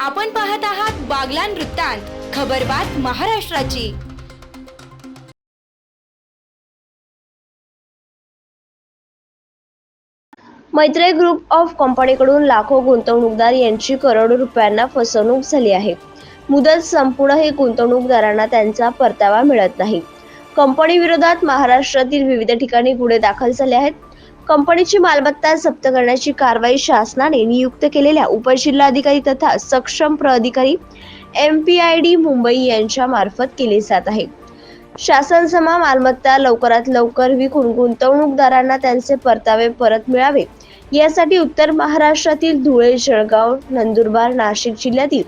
आपण पाहत आहात बागलान वृत्तांत खबरबात महाराष्ट्राची. मैत्रे ग्रुप ऑफ कंपनीकडून लाखो गुंतवणूकदार यांची करोडो रुपयांना फसवणूक झाली आहे. मुदत संपूर्ण हे गुंतवणूकदारांना त्यांचा परतावा मिळत नाही. कंपनी विरोधात महाराष्ट्रातील विविध ठिकाणी गुन्हे दाखल झाले आहेत. कंपनीची मालमत्ता जप्त करण्याची कारवाई शासनाने नियुक्त केलेल्या उपजिल्हाधिकारी तथा सक्षम प्राधिकारी M P I D Mumbai यांच्या मार्फत केली जात आहे. शासन समा मालमत्ता लवकरात लवकर विकून गुंतवणूकदारांना त्यांचे परतावे परत मिळावे. यासाठी उत्तर महाराष्ट्रातील धुळे जळगाव नंदुरबार नाशिक जिल्ह्यातील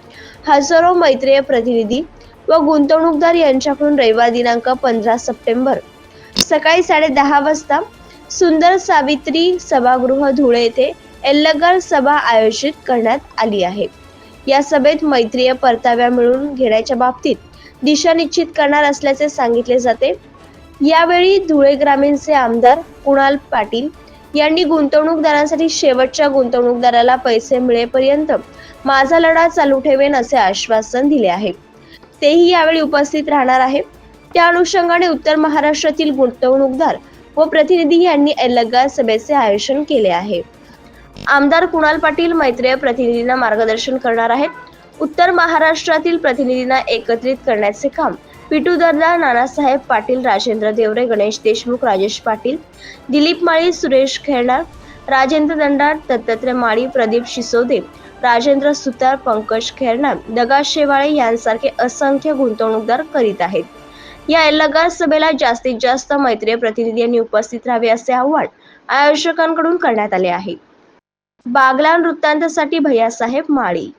हजारो मैत्रीय प्रतिनिधी व गुंतवणूकदार यांच्याकडून रविवार दिनांक पंधरा सप्टेंबर सकाळी साडे दहा वाजता सुंदर सावित्री सभागृह धुळे येथे एल्लगर सभा आयोजित करण्यात आली आहे. या सभेत मैत्रीय परताव्या मिळवून घेण्याच्या बाबतीत दिशा निश्चित करणार असल्याचे सांगितले जाते. यावेळी धुळे ग्रामीणचे आमदार कुणाल पाटील यांनी गुंतवणूकदारांसाठी शेवटच्या गुंतवणूकदाराला पैसे मिळेपर्यंत माझा लढा चालू ठेवेन असे आश्वासन दिले आहे. तेही यावेळी उपस्थित राहणार आहे. त्या अनुषंगाने उत्तर महाराष्ट्रातील गुंतवणूकदार व प्रतिनिधी यांनी एल्लगा सभेचे आयोजन केले आहे. आमदार कुणाल पाटील मैत्रेय प्रतिनिधींना मार्गदर्शन करणार आहेत. उत्तर महाराष्ट्रातील प्रतिनिधींना एकत्रित करण्याचे काम पिटूदरला नानासाहेब पाटील राजेंद्र देवरे गणेश देशमुख राजेश पाटील दिलीप माळी सुरेश खेरणार राजेंद्र दंडार दत्तात्रय माळी प्रदीप शिसोदे राजेंद्र सुतार पंकज खेरणार दगा शेवाळे यांसारखे असंख्य गुंतवणूकदार करीत आहेत. या एल्लगार सभेला जास्तीत जास्त मैत्रीय प्रतिनिधी यांनी उपस्थित राहावे असे आव्हान आयोजकांकडून करण्यात आले आहे. बागलान वृत्तांतासाठी भैयासाहेब माळी.